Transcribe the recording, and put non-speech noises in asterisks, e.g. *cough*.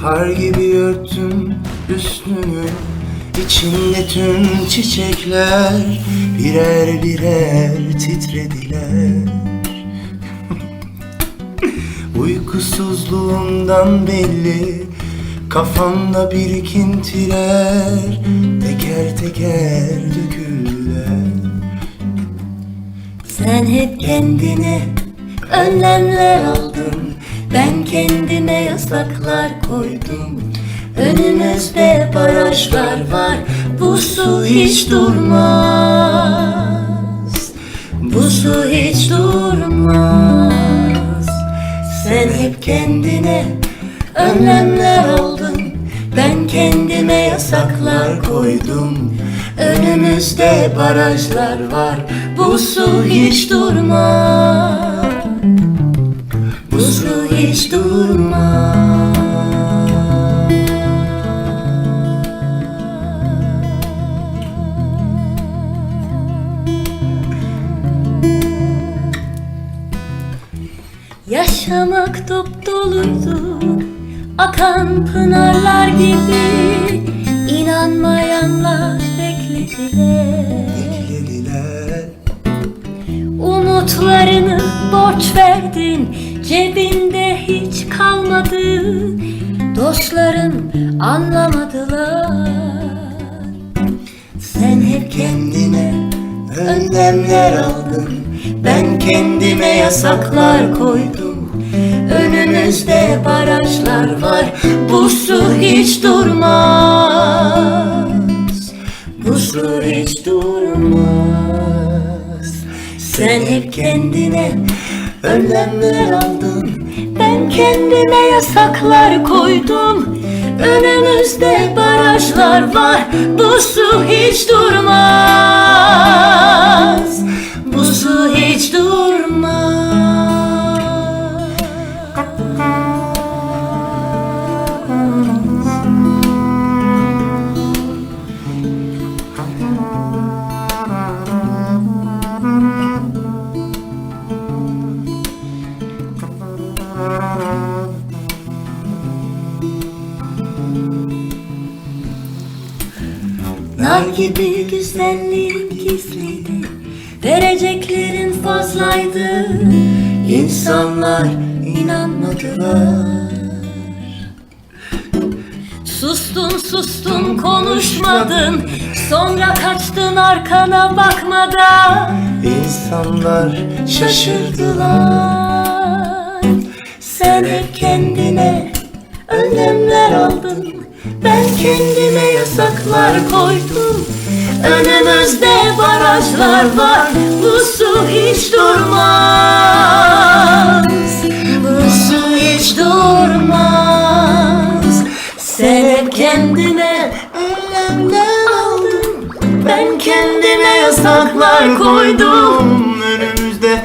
Kar gibi örttüm üstünü. İçinde tüm çiçekler Birer birer titrediler. *laughs* Uykusuzluğumdan belli Kafamda birikintiler Teker teker döküldüler. Sen hep kendine önlemler aldın koydum. Önümüzde barajlar var. Bu su hiç durmaz. Bu su hiç durmaz. Sen hep kendine önlemler aldın Ben kendime yasaklar koydum. Önümüzde barajlar var. Bu su hiç durmaz Yaşamak dop doluydu. Akan pınarlar gibi inanmayanlar beklediler. Beklediler Umutlarını borç verdin Cebinde hiç kalmadı. Dostların anlamadılar. Sen hep kendine önlemler aldın Ben kendime yasaklar koydum. Önümüzde barajlar var. Bu su hiç durmaz. Bu su hiç durmaz. Sen hep kendine önlemler aldın. Ben kendime yasaklar koydum. Önümüzde barajlar var. Bu su hiç durmaz Nar gibi güzelliğin gizliydi Vereceklerin fazlaydı. İnsanlar inanmadılar. Sustun sustun konuşmadın Sonra kaçtın arkana bakmadan. İnsanlar Şaşırdılar Hep kendine önlemler aldın. Ben kendime yasaklar koydum. Önümüzde barajlar var. Bu su hiç durmaz. Bu su hiç durmaz. Sen hep kendine önlemler aldın. Ben kendime yasaklar koydum. Önümüzde